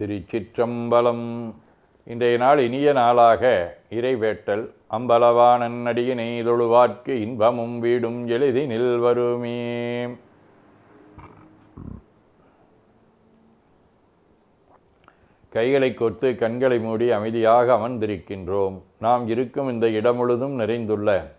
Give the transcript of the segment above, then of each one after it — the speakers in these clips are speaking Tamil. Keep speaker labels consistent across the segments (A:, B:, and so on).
A: திருச்சிற்றம்பலம். இன்றைய நாள் இனிய நாளாக இறைவேட்டல். அம்பலவான நடிகினை தொழுவார்க்கு இன்பமும் வீடும் எளிதி நில்வருமே. கைகளை கொத்து கண்களை மூடி அமைதியாக அமர்ந்திருக்கின்றோம். நாம் இருக்கும் இந்த இடம் முழுதும் நிறைந்துள்ள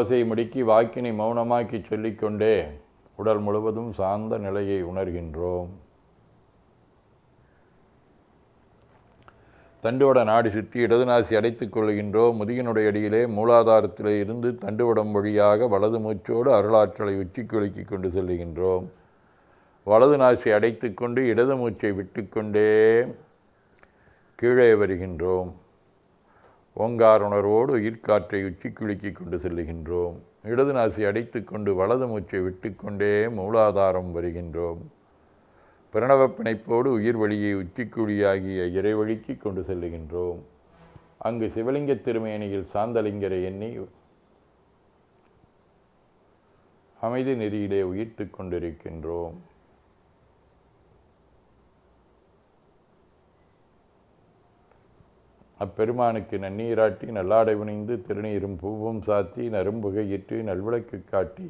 A: ஓசை முடுக்கி வாக்கினை மௌனமாக்கி சொல்லிக்கொண்டே உடல் முழுவதும் சார்ந்த நிலையை உணர்கின்றோம். தண்டுவட நாடி சுற்றி இடது நாசி அடைத்துக் கொள்கின்றோம். முதுகினுடைய அடியிலே மூலாதாரத்திலே இருந்து தண்டுவடம் வழியாக வலது மூச்சோடு அருளாற்றலை உச்சி குலுக்கி கொண்டு செல்லுகின்றோம். வலது நாசி அடைத்துக்கொண்டு இடது மூச்சை விட்டுக்கொண்டே கீழே வருகின்றோம். ஓங்கார் உணர்வோடு உயிர்காற்றை உச்சி கொண்டு செல்லுகின்றோம். இடது நாசி அடைத்துக்கொண்டு வலது மூச்சை விட்டுக்கொண்டே மூலாதாரம் வருகின்றோம். பிரணவ பிணைப்போடு உயிர் வழியை உச்சிக்குழியாகிய இறைவழிக்கு கொண்டு செல்லுகின்றோம். அங்கு சிவலிங்க திருமேனியில் சாந்தலிங்கரை எண்ணி அமைதி நெறியிலே உயிர்த்து கொண்டிருக்கின்றோம். அப்பெருமானுக்கு நன்னீராட்டி நல்லாடை புனிந்து திருநீரும் பூவும் சாத்தி நரும்புகையிட்டு நல்விளக்கு காட்டி.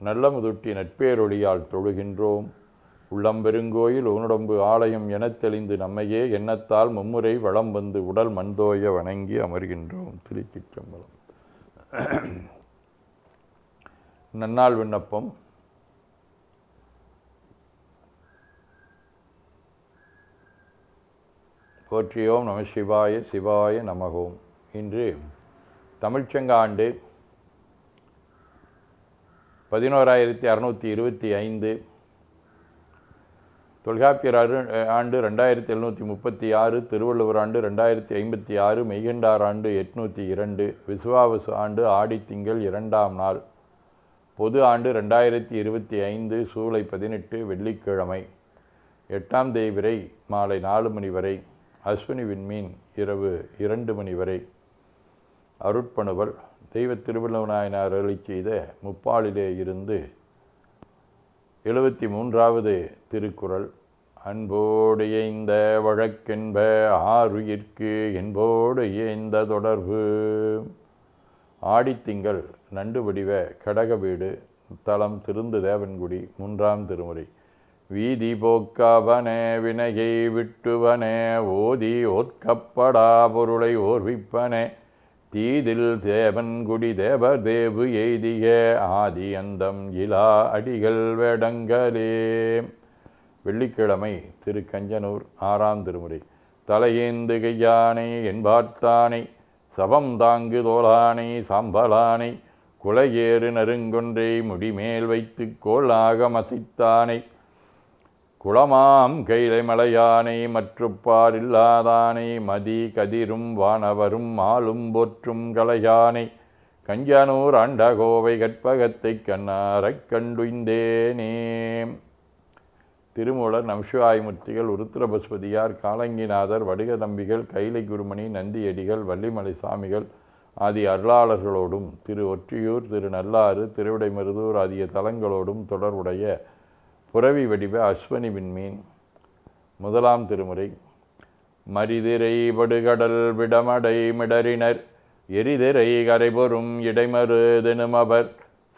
A: நல்ல முதுட்டி நட்பேரொழியால் தொழுகின்றோம். உள்ளம்பெருங்கோயில் உனுடம்பு ஆலயம் எனத் தெளிந்து நம்மையே எண்ணத்தால் மும்முறை வளம் வந்து உடல் மண்தோய வணங்கி அமர்கின்றோம். திருச்சிற்றம்பலம். நன்னாள் விண்ணப்பம். போற்றியோம் நம சிவாய சிவாய நமகோம் இன்று தமிழ்ச்சங்க ஆண்டு பதினோராயிரத்தி அறநூற்றி இருபத்தி ஐந்து தொல்காப்பியர் ஆறு ஆண்டு ரெண்டாயிரத்தி எழுநூற்றி முப்பத்தி ஆறு திருவள்ளுவர் ஆண்டு ரெண்டாயிரத்தி ஐம்பத்தி ஆறு மெய்கண்டார் ஆண்டு எட்நூற்றி இரண்டு விசுவாவசு ஆண்டு ஆடித்திங்கள் இரண்டாம் நாள் பொது ஆண்டு ரெண்டாயிரத்தி இருபத்தி ஐந்து சூலை பதினெட்டு வெள்ளிக்கிழமை எட்டாம் தேவிரை மாலை நாலு மணி வரை அஸ்வினி விண்மீன் இரவு இரண்டு மணி வரை. அருட்பணுவல் தெய்வ திருவள்ளுவநாயனார் அருளி செய்த முப்பாலிலே இருந்து எழுபத்தி மூன்றாவது திருக்குறள். அன்போடு இந்த வழக்கென்ப ஆறுயிர்க்கு என்போடு இந்த தொடர்பு. ஆடித்திங்கள் நண்டு வடிவ கடக வீடு தலம் திருந்து தேவன்குடி மூன்றாம் திருமுறை. வீதி போக்கவனே வினையை விட்டுவனே ஓதி ஓற்கப்படா பொருளை ஓர்விப்பனே தீதில் தேவன்குடி தேவர் தேவு எய்திய ஆதி அந்தம் இலா அடிகள் வேடங்களே வெள்ளிக்கிழமை திரு கஞ்சனூர் ஆறாம் திருமுறை. தலையேந்து கையானை என்பார்த்தானை சபம் தாங்கு தோலானை சாம்பலானை குலையேறு நறுங்கொன்றை முடிமேல் வைத்து கோளாக மசித்தானை குளமாம் கைலை மலையானை மற்றுப்பார் இல்லாதானை மதி கதிரும் வானவரும் ஆளும் போற்றும் கலையானை. கஞ்சனூர் அண்டகோவை கற்பகத்தைக் கண்ணாரக் கண்டுய்ந்தேனே. திருமூலர் நம்சிவாய்மூர்த்திகள் உருத்திரபஸ்பதியார் காலங்கிநாதர் வடுகதம்பிகள் கைலை குருமணி நந்தியடிகள் வள்ளிமலை சாமிகள் ஆதி அருளாளர்களோடும் திரு ஒற்றியூர் திரு நல்லாறு திருவிடைமருதூர் ஆகிய தலங்களோடும் தொடர்புடைய புரவி வடிவ அஸ்வனி விண்மீன். முதலாம் திருமுறை. மரிதிரை படுகடல் விடமடை மிடறினர். எரிதிரை கரைபொறும் இடைமறு தினுமவர்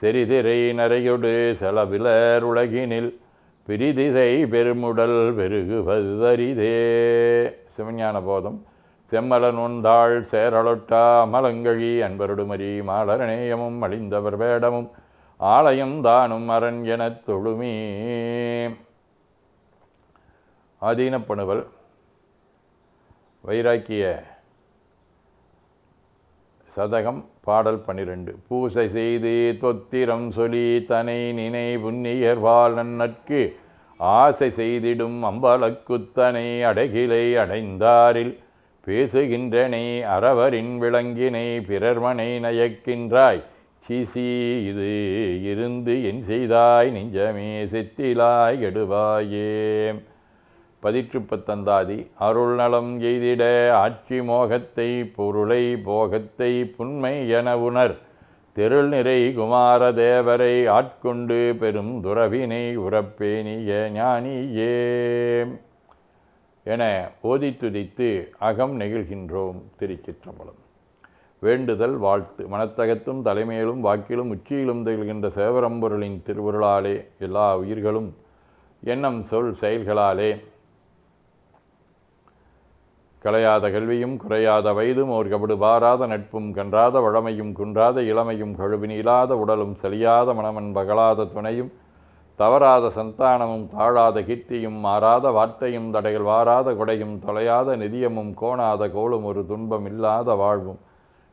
A: செரிதிரை நரையொடு செலவிலர் உலகினில். பிரிதிசை பெருமுடல் பெருகுவதரிதே. சிவஞான போதம். செம்மலன் உண்டாள் சேரலொட்டா மலங்கழி அன்பருடுமரி மாலரணேயமும் அழிந்தவர் வேடமும். ஆலயம் தானும் அரண் எனத் தொழுமே. ஆதீனப்பணுவல் வைராக்கிய சதகம் பாடல் பன்னிரண்டு. பூசை செய்து தொத்திரம் சொல்லி தனை நினை புன்னியர் நன்னற்கு ஆசை செய்திடும் அம்பலக்குத்தனை அடகிலை அடைந்தாரில் பேசுகின்றனை அறவரின் விளங்கினை பிறர்மனை நயக்கின்றாய். சிசி இது இருந்து என் செய்தாய் நெஞ்சமே செத்திலாய் கெடுவாயே. பதிற்று பத்தந்தாதி அருள் நலம் எய்திட ஆட்சி மோகத்தை பொருளை போகத்தை புன்மை என உணர். தெருள் நிறை குமார தேவரை ஆட்கொண்டு பெரும் துறவினை உறப்பேனிய ஞானியே. என ஓதி துதித்து அகம் நெகிழ்கின்றோம் திருச்சிற்றம்பலம். வேண்டுதல் வாழ்த்து. மனத்தகத்தும் தலைமையிலும் வாக்கிலும் உச்சியிலும் திகழ்கின்ற சேவரம்பொருளின் திருவுருளாலே எல்லா உயிர்களும் எண்ணம் சொல் செயல்களாலே. கலையாத கல்வியும் குறையாத வயதும் ஓர் கபடு பாராத நட்பும் கன்றாத வழமையும் குன்றாத இளமையும் கழுவினிலாத உடலும் செலியாத மனமன் பகலாத துணையும் தவறாத சந்தானமும் தாழாத கீர்த்தியும் மாறாத வார்த்தையும் தடைகள் வாராத கொடையும் தொலையாத நிதியமும் கோணாத கோலும் ஒரு துன்பம் இல்லாத வாழ்வும்.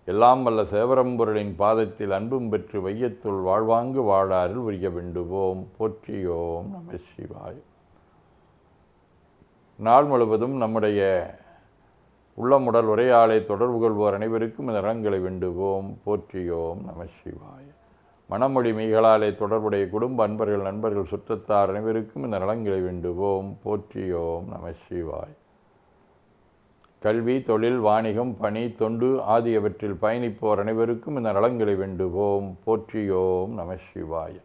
A: எல்லாம் வல்ல சேவரம்பொருளின் பாதத்தில் அன்பும் பெற்று வையத்துள் வாழ்வாங்கு வாழாரில் உரிய வேண்டுவோம். போற்றியோம் நம சிவாய். நாள் முழுவதும் நம்முடைய உள்ளமுடல் உரையாளை தொடர்பு கொள்வோர் அனைவருக்கும் இந்த நலன்களை வேண்டுவோம். போற்றியோம் நம சிவாய். மனமொழி மிகளாலே தொடர்புடைய குடும்ப அன்பர்கள் நண்பர்கள் சுற்றத்தார் அனைவருக்கும் இந்த நலன்களை வேண்டுவோம். போற்றியோம் நம சிவாய். கல்வி தொழில் வாணிகம் பணி தொண்டு ஆகியவற்றில் பயணிப்போர் அனைவருக்கும் இந்த நலன்களை வேண்டுவோம். போற்றியோம் நம சிவாய.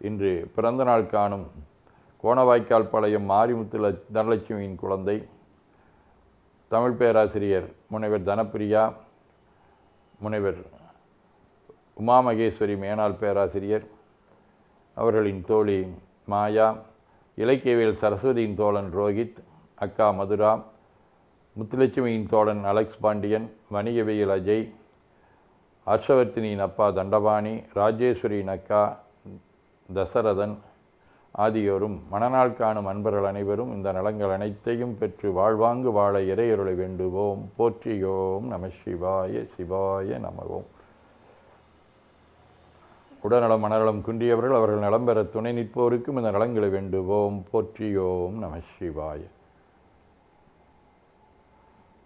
A: இன்று பிறந்தநாள் காணும் கோணவாய்க்கால் பாளையம் மாரிமுத்து தனலட்சுமியின் குழந்தை தமிழ் பேராசிரியர் முனைவர் தனப்பிரியா முனைவர் உமா மகேஸ்வரி மேனாள் பேராசிரியர் அவர்களின் தோழி மாயா இலக்கியவியல் சரஸ்வதியின் தோழன் ரோஹித் அக்கா மதுரா முத்துலட்சுமியின் தோழன் அலெக்ஸ் பாண்டியன் வணிகவியல் அஜய் ஹர்ஷவர்த்தினியின் அப்பா தண்டபாணி ராஜேஸ்வரியின் அக்கா தசரதன் ஆகியோரும் மணநாள் காணும் அன்பர்கள் அனைவரும் இந்த நலங்கள் அனைத்தையும் பெற்று வாழ்வாங்கு வாழ இறையருளை வேண்டுவோம். போற்றியோம் நம சிவாய சிவாய நமவோம். உடல்நலம் மனநலம் குன்றியவர்கள் அவர்கள் நலம் பெற துணை நிற்போருக்கும் இந்த நலங்களை வேண்டுவோம். போற்றியோம் நம சிவாய.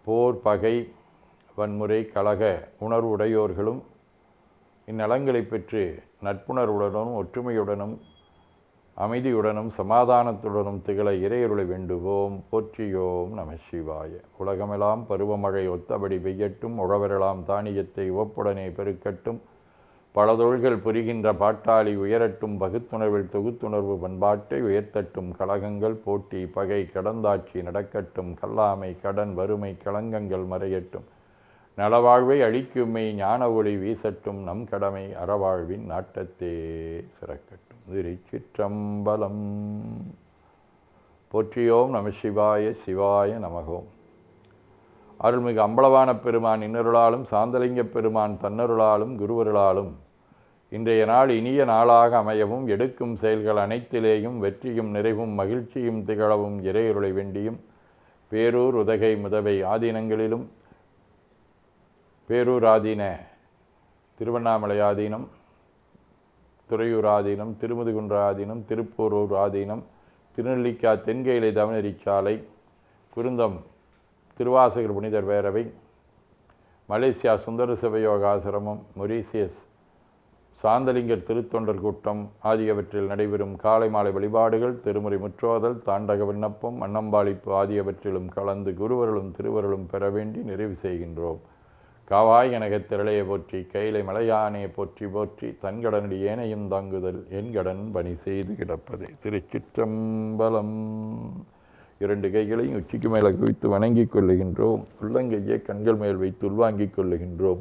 A: போர் பகை வன்முறை கழக உணர்வுடையோர்களும் இந்நலங்களை பெற்று நட்புணர்வுடனும் ஒற்றுமையுடனும் அமைதியுடனும் சமாதானத்துடனும் திகழ இறையருளை வேண்டுவோம். போற்றியோம் நம சிவாய. உலகமெல்லாம் பருவமழை ஒத்தபடி பெய்யட்டும் உழவரெல்லாம் தானியத்தை ஒப்புடனே பெருக்கட்டும். பல தொழில்கள் புரிகின்ற பாட்டாளி உயரட்டும் பகுத்துணர்வில் தொகுத்துணர்வு பண்பாட்டை உயர்த்தட்டும் கலகங்கள் போட்டி பகை கடந்தாட்சி நடக்கட்டும் கல்லாமை கடன் வறுமை களங்கங்கள் மறையட்டும். நலவாழ்வை அழிக்குமை ஞான ஒளி வீசட்டும் நம் கடமை அறவாழ்வின் நாட்டத்தே சிறக்கட்டும். திருச்சிற்றம்பலம். போற்றியோம் நம சிவாய சிவாய நமகோம். அருள்மிகு அம்பலவான பெருமான் இன்னருளாலும் சாந்தலிங்க பெருமான் தன்னருளாலும் குருவருளாலும் இன்றைய நாள் இனிய நாளாக அமையவும் எடுக்கும் செயல்கள் அனைத்திலேயும் வெற்றியும் நிறைவும் மகிழ்ச்சியும் திகழவும் இறையருளை வேண்டியும் பேரூர் உதகை முதவை ஆதீனங்களிலும் பேரூர் ஆதீன திருவண்ணாமலை ஆதீனம் துறையூர் ஆதீனம் திருமுதுகுன்ற ஆதீனம் திருப்போரூர் ஆதீனம் திருநெல்லிக்கா தென்கையிலை தவனரிச்சாலை குருந்தம் திருவாசகர் புனிதர் பேரவை மலேசியா சுந்தர சிவயோகாசிரமம் மொரீசியஸ் சாந்தலிங்கர் திருத்தொண்டர் கூட்டம் ஆகியவற்றில் நடைபெறும் காலை மாலை வழிபாடுகள் திருமுறை முற்றோதல் தாண்டக விண்ணப்பம் அன்னம்பாளிப்பு ஆகியவற்றிலும் கலந்து குருவருளும் திருவருளும் பெற வேண்டி நிறைவு செய்கின்றோம். காவாய் எனகத் திரளையை போற்றி கைலை மலையானையை போற்றி போற்றி தன்கடனடி ஏனையும் தாங்குதல் என் கடன் பணி செய்து கிடப்பதே. திருச்சிற்றம்பலம். இரண்டு கைகளையும் உச்சிக்கு மேலே குவித்து வணங்கிக் கொள்ளுகின்றோம். உள்ளங்கையை கண்கள் மேல் வைத்து உள்வாங்கிக் கொள்ளுகின்றோம்.